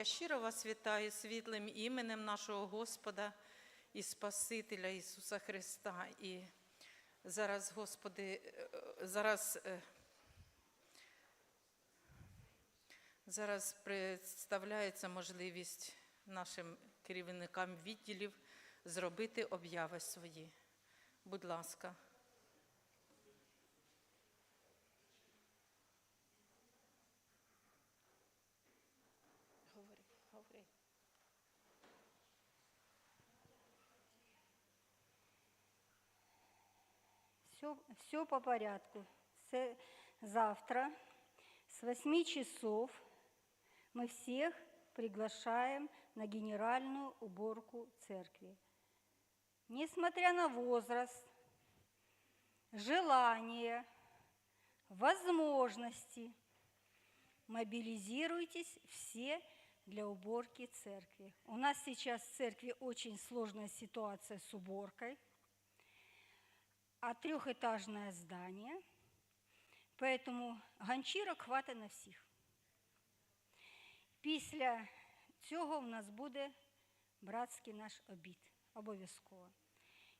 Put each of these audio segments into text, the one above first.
Я щиро вас вітаю світлим іменем нашого Господа і Спасителя Ісуса Христа. І зараз, Господи, е, зараз, е, зараз представляється можливість нашим керівникам відділів зробити обяви свої. Будь ласка. Все, по порядку. Завтра с 8 часов мы всех приглашаем на генеральную уборку церкви. Несмотря на возраст, желание, возможности, мобилизируйтесь все для уборки церкви. У нас сейчас в церкви очень сложная ситуация с уборкой а трьохетажне здання, поэтому ганчірок хватить на всіх. Після цього в нас буде братський наш обід. Обов'язково.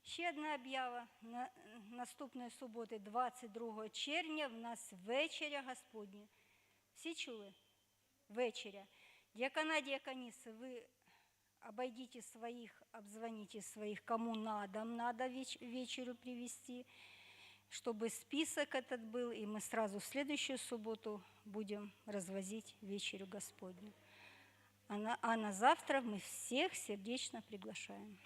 Ще одна об'ява. На, наступної суботи, 22 червня, в нас вечеря Господня. Всі чули? Вечеря. Діакона, діакониси, ви обойдите своих, обзвоните своих, кому надо, надо веч- вечерю привести, чтобы список этот был, и мы сразу в следующую субботу будем развозить вечерю Господню. А на, а на завтра мы всех сердечно приглашаем.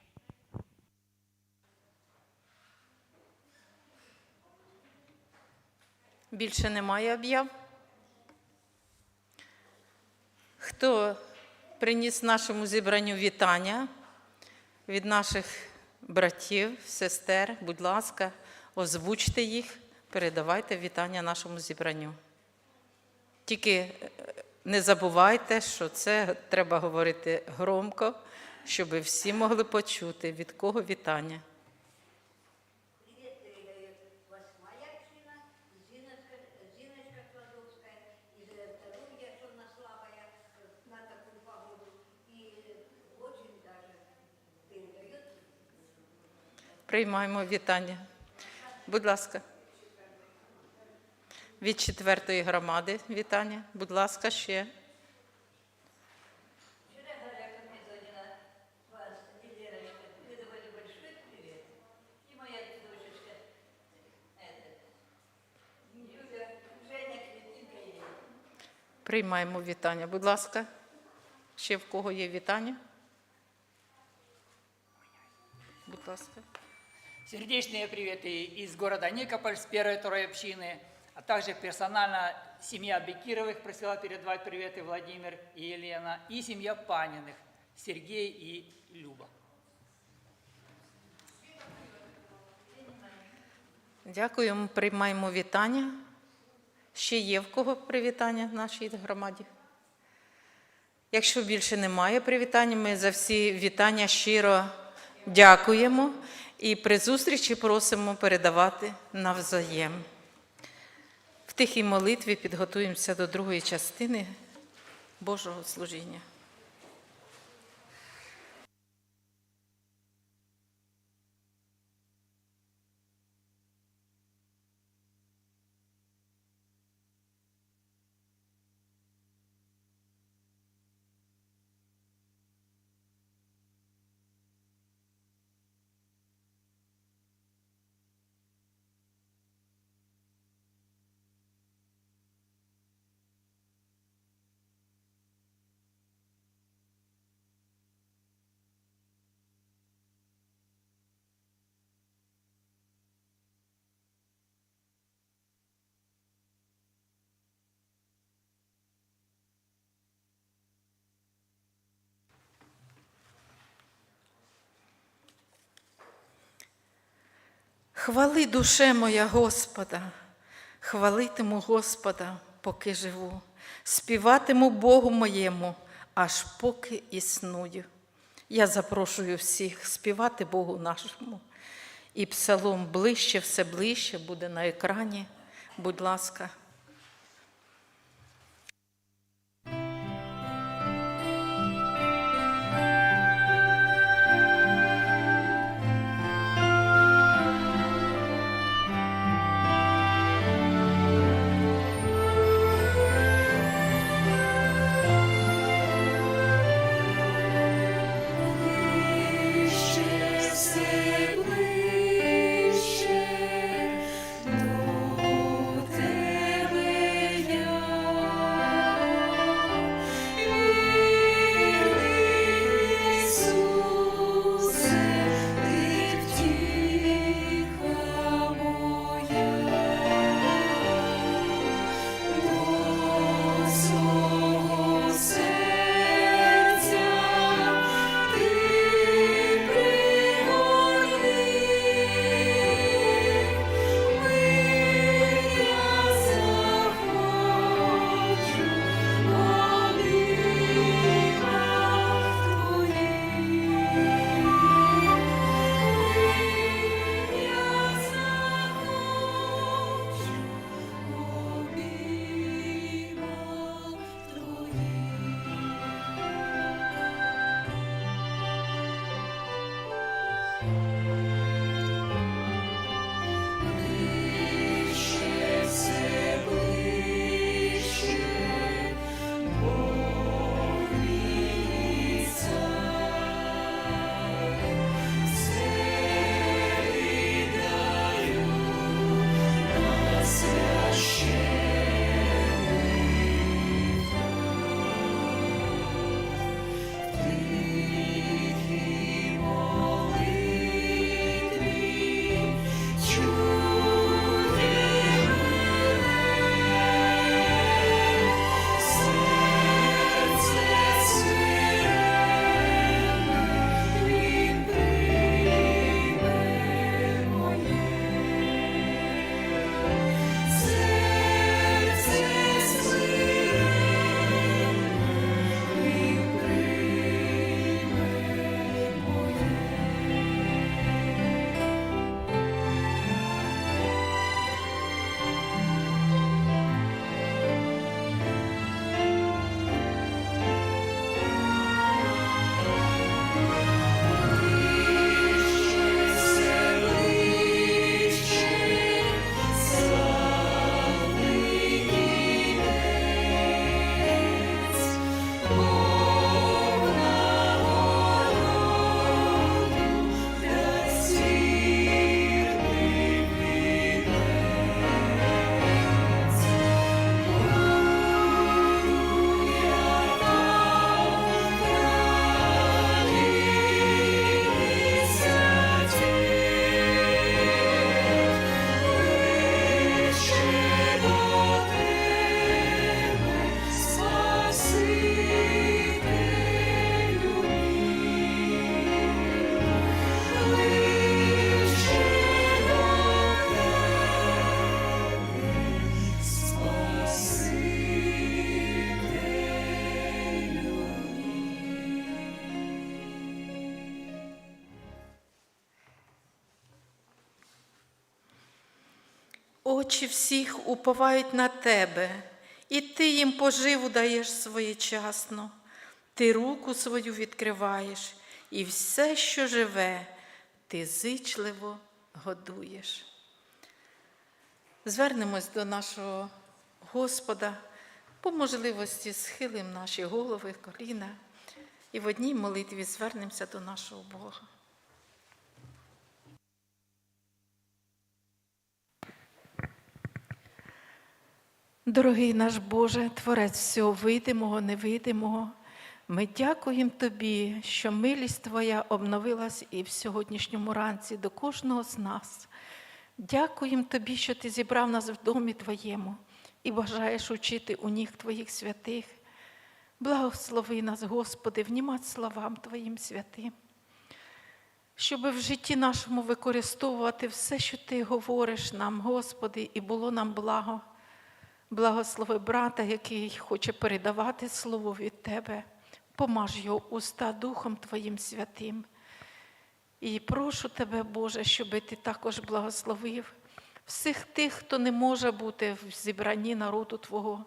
Більше немає об'яв. Хто приніс нашому зібранню вітання від наших братів, сестер, будь ласка, озвучте їх, передавайте вітання нашому зібранню. Тільки е, не забувайте, що це треба говорити громко, щоб всі могли почути, від кого вітання. Приймаємо вітання. Будь ласка. Від четвертої громади вітання. Будь ласка, ще. Приймаємо вітання. Будь ласка. Ще в кого є вітання? Будь ласка. Сердечные приветы из города Никополь, с первой второй общины, а также персонально семья Бекировых просила передавать приветы Владимир и Елена, и семья Паниных, Сергей и Люба. Дякуємо, приймаємо вітання. Ще є в кого привітання в нашій громаді? Якщо більше немає привітань, ми за всі вітання щиро дякуємо і при зустрічі просимо передавати навзаєм. В тихій молитві підготуємося до другої частини Божого служіння. Хвали душе моя Господа, хвалитиму Господа, поки живу, співатиму Богу моєму, аж поки існую. Я запрошую всіх співати Богу нашому. І псалом ближче, все ближче буде на екрані. Будь ласка. Очі всіх уповають на тебе, і ти їм поживу даєш своєчасно. Ти руку свою відкриваєш, і все, що живе, ти зичливо годуєш. Звернемось до нашого Господа, по можливості схилимо наші голови, коліна, і в одній молитві звернемося до нашого Бога. Дорогий наш Боже, Творець всього видимого, невидимого, ми дякуємо Тобі, що милість Твоя обновилась і в сьогоднішньому ранці до кожного з нас. Дякуємо Тобі, що Ти зібрав нас в домі Твоєму і бажаєш учити у ніг Твоїх святих. Благослови нас, Господи, внімати словам Твоїм святим, щоб в житті нашому використовувати все, що Ти говориш нам, Господи, і було нам благо. Благослови брата, який хоче передавати слово від Тебе. Помаж його уста Духом Твоїм святим. І прошу Тебе, Боже, щоб Ти також благословив всіх тих, хто не може бути в зібранні народу Твого,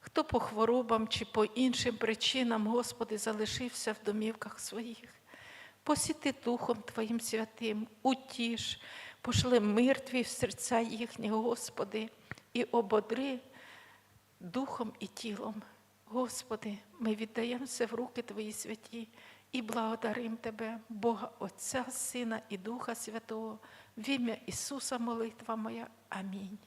хто по хворобам чи по іншим причинам, Господи, залишився в домівках своїх. Посіти Духом Твоїм святим, утіш, пошли мир Твій в серця їхні, Господи, і ободри духом і тілом. Господи, ми віддаємося в руки Твої святі і благодарим Тебе, Бога Отця, Сина і Духа Святого, в ім'я Ісуса молитва моя. Амінь.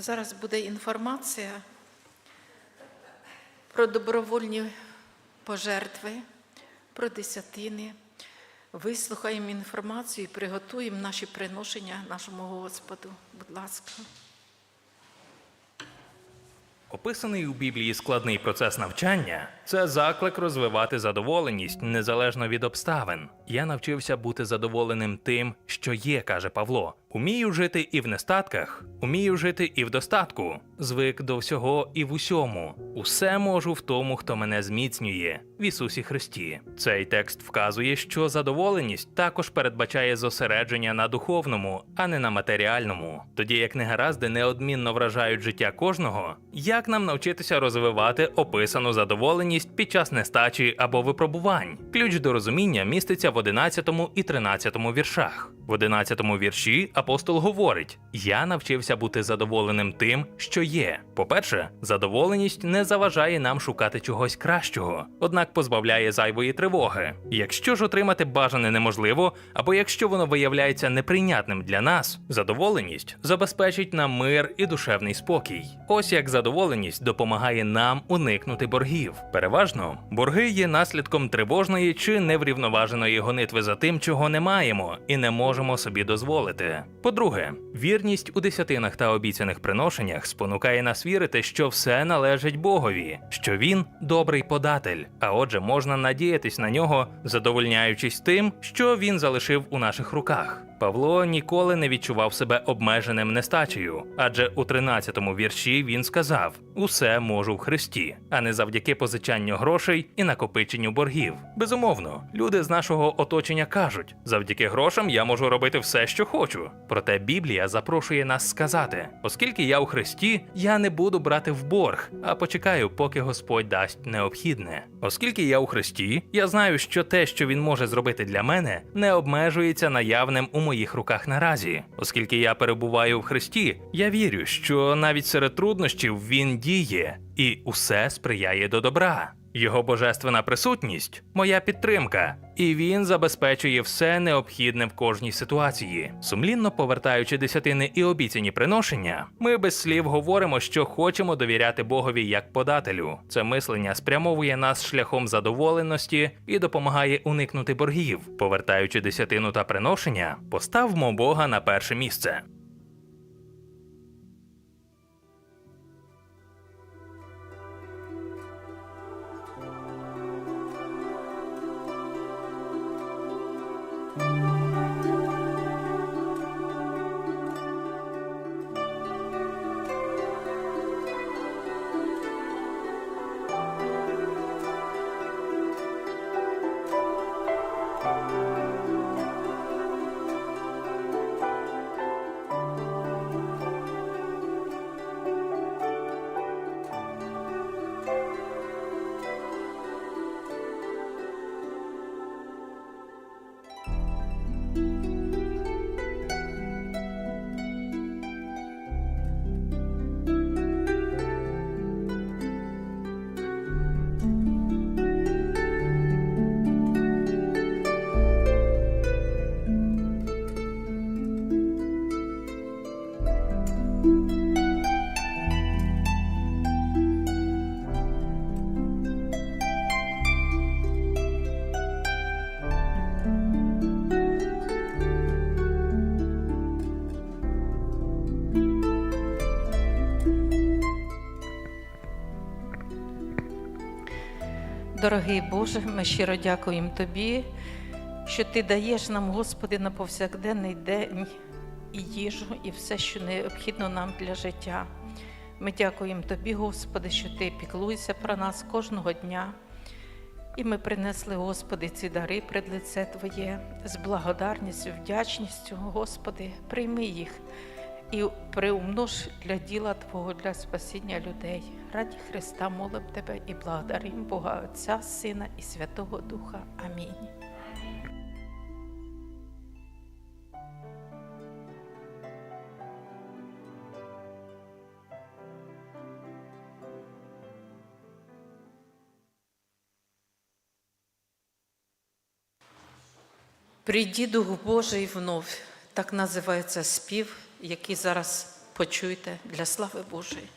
Зараз буде інформація про добровольні пожертви, про десятини. Вислухаємо інформацію і приготуємо наші приношення нашому Господу. Будь ласка. Описаний у Біблії складний процес навчання це заклик розвивати задоволеність незалежно від обставин. Я навчився бути задоволеним тим, що є, каже Павло. Умію жити і в нестатках, умію жити і в достатку. Звик до всього і в усьому. Усе можу в тому, хто мене зміцнює в Ісусі Христі. Цей текст вказує, що задоволеність також передбачає зосередження на духовному, а не на матеріальному. Тоді як негаразди неодмінно вражають життя кожного, як нам навчитися розвивати описану задоволеність під час нестачі або випробувань? Ключ до розуміння міститься в 11 і 13 віршах. В 11 вірші апостол говорить: Я навчився бути задоволеним тим, що є. По-перше, задоволеність не заважає нам шукати чогось кращого, однак позбавляє зайвої тривоги. Якщо ж отримати бажане неможливо, або якщо воно виявляється неприйнятним для нас, задоволеність забезпечить нам мир і душевний спокій. Ось як задоволеність допомагає нам уникнути боргів. Переважно, борги є наслідком тривожної чи неврівноваженої гонитви за тим, чого не маємо, і не можемо собі дозволити. По-друге, вірність у десятинах та обіцяних приношеннях спонукає нас вірити, що все належить Богові, що він добрий податель, а отже, можна надіятись на нього, задовольняючись тим, що він залишив у наших руках. Павло ніколи не відчував себе обмеженим нестачею, адже у 13-му вірші він сказав: Усе можу в Христі, а не завдяки позичанню грошей і накопиченню боргів. Безумовно, люди з нашого оточення кажуть: завдяки грошам я можу робити все, що хочу. Проте Біблія запрошує нас сказати: оскільки я у Христі, я не буду брати в борг, а почекаю, поки Господь дасть необхідне. Оскільки я у Христі, я знаю, що те, що він може зробити для мене, не обмежується наявним у моїх руках наразі. Оскільки я перебуваю в Христі, я вірю, що навіть серед труднощів він діє, і усе сприяє до добра. Його божественна присутність моя підтримка, і він забезпечує все необхідне в кожній ситуації. Сумлінно повертаючи десятини і обіцяні приношення, ми без слів говоримо, що хочемо довіряти Богові як подателю. Це мислення спрямовує нас шляхом задоволеності і допомагає уникнути боргів. Повертаючи десятину та приношення, поставмо Бога на перше місце. Дорогий Боже, ми щиро дякуємо Тобі, що Ти даєш нам, Господи, на повсякденний день і їжу, і все, що необхідно нам для життя. Ми дякуємо Тобі, Господи, що Ти піклуєшся про нас кожного дня. І ми принесли, Господи, ці дари пред лице Твоє з благодарністю, вдячністю, Господи, прийми їх і приумнож для діла Твого, для спасіння людей. Раді Христа молим Тебе і благодарим Бога Отця, Сина і Святого Духа. Амінь. Прийди Дух Божий вновь. Так називається спів, який зараз почуєте для слави Божої.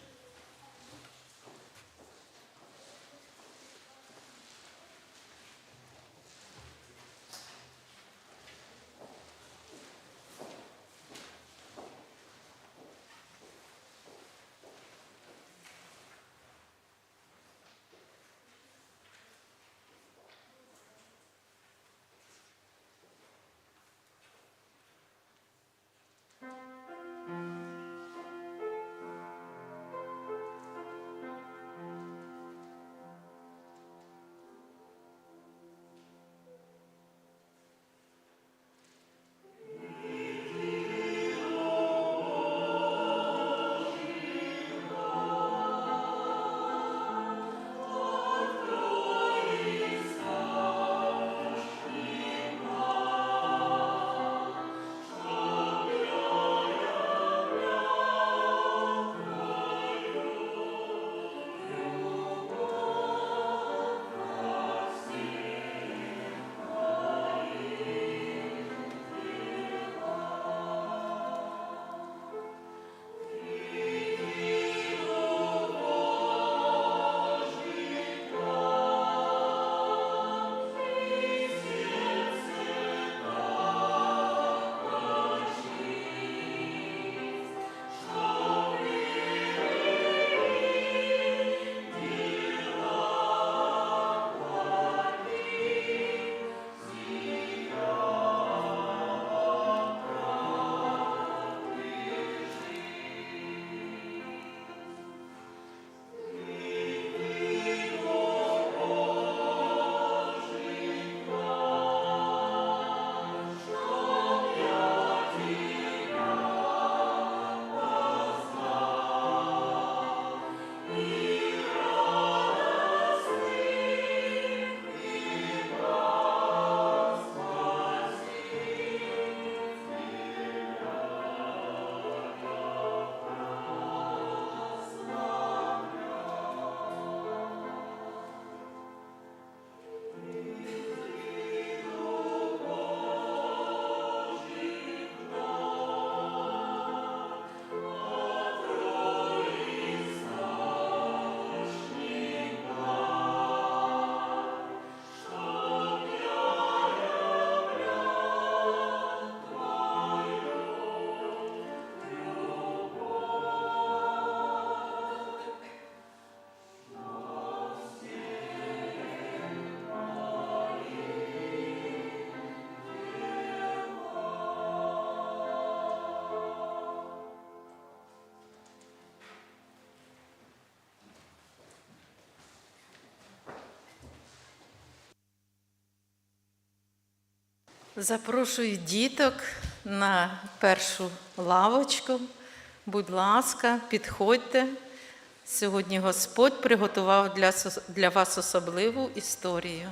Запрошую діток на першу лавочку. Будь ласка, підходьте. Сьогодні Господь приготував для, вас особливу історію.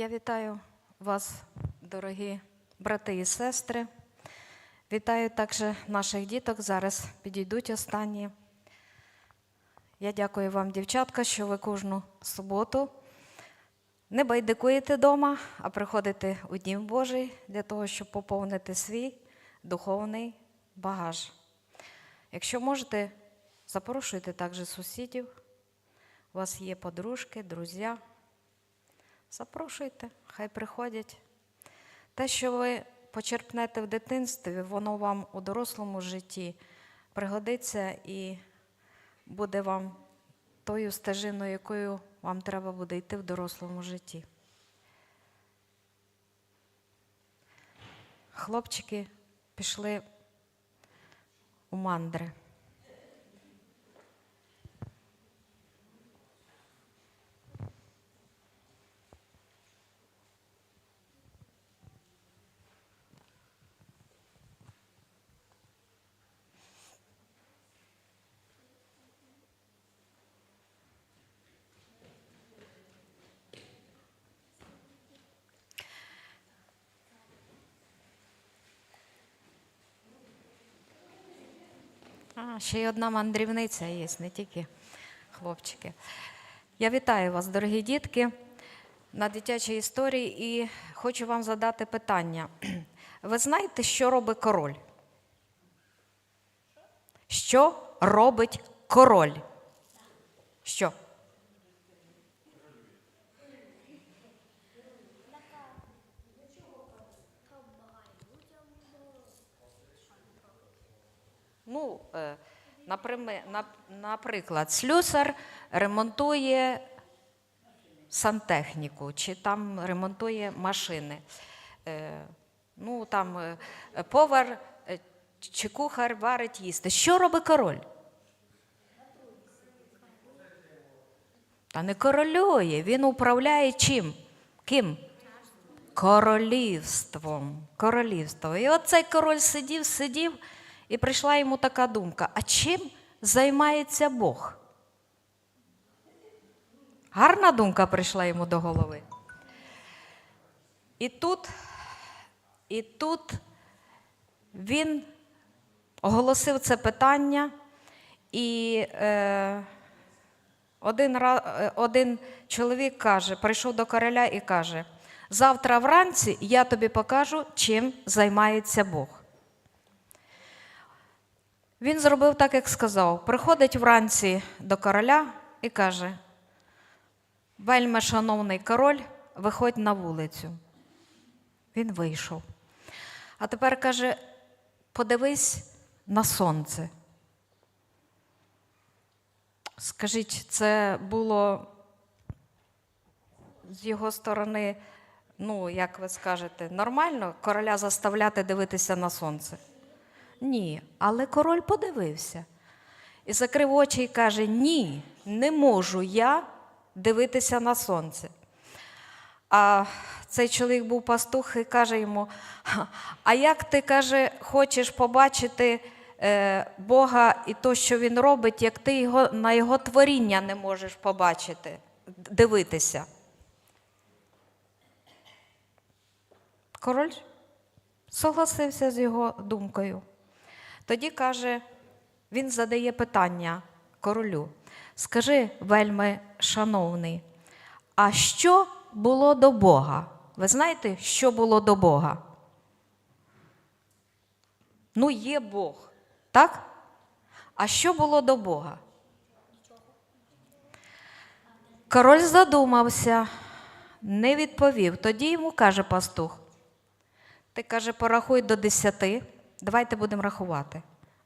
Я вітаю вас, дорогі брати і сестри. Вітаю також наших діток. Зараз підійдуть останні. Я дякую вам, дівчатка, що ви кожну суботу не байдикуєте вдома, а приходите у Дім Божий для того, щоб поповнити свій духовний багаж. Якщо можете, запрошуйте також сусідів. У вас є подружки, друзі. Запрошуйте, хай приходять. Те, що ви почерпнете в дитинстві, воно вам у дорослому житті пригодиться і буде вам тою стежиною, якою вам треба буде йти в дорослому житті. Хлопчики пішли у мандри. А, ще й одна мандрівниця є, не тільки хлопчики. Я вітаю вас, дорогі дітки, на дитячій історії і хочу вам задати питання. Ви знаєте, що робить король? Що робить король? Що? Ну, е, наприклад, слюсар ремонтує сантехніку чи там ремонтує машини. Е, Ну, там е, повар чи кухар варить їсти. Що робить король? Та не королює, він управляє чим? Ким? Королівством. Королівство. І от цей король сидів, сидів, і прийшла йому така думка: а чим займається Бог? Гарна думка прийшла йому до голови. І тут, і тут він оголосив це питання, і е, один, е, один чоловік каже, прийшов до короля і каже: завтра вранці я тобі покажу, чим займається Бог. Він зробив так, як сказав. Приходить вранці до короля і каже: Вельми шановний король, виходь на вулицю. Він вийшов. А тепер каже: подивись на сонце. Скажіть, це було з його сторони, ну, як ви скажете, нормально короля заставляти дивитися на сонце? Ні, але король подивився і закрив очі і каже: Ні, не можу я дивитися на сонце. А цей чоловік був пастух і каже йому: А як ти каже, хочеш побачити е, Бога і то, що він робить, як ти його, на його творіння не можеш побачити, дивитися? Король согласився з його думкою. Тоді каже, він задає питання королю: Скажи, вельми шановний, а що було до Бога? Ви знаєте, що було до Бога? Ну, є Бог, так? А що було до Бога? Король задумався, не відповів. Тоді йому каже пастух: ти каже, порахуй до десяти. Давайте будемо рахувати.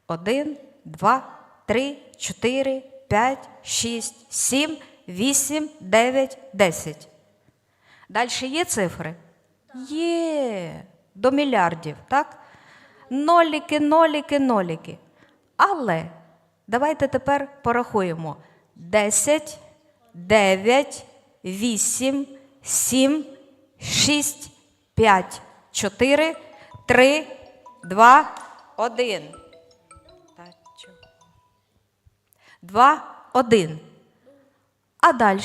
Один, два, три, чотири, п'ять, шість, сім, вісім, дев'ять, десять. Далі є цифри? Є. До мільярдів, так? Ноліки, ноліки, ноліки. Але давайте тепер порахуємо. 10, 9, 8, 7, 6, 5, 4, 3, 2, 1. Та чого? 2, 1. А далі?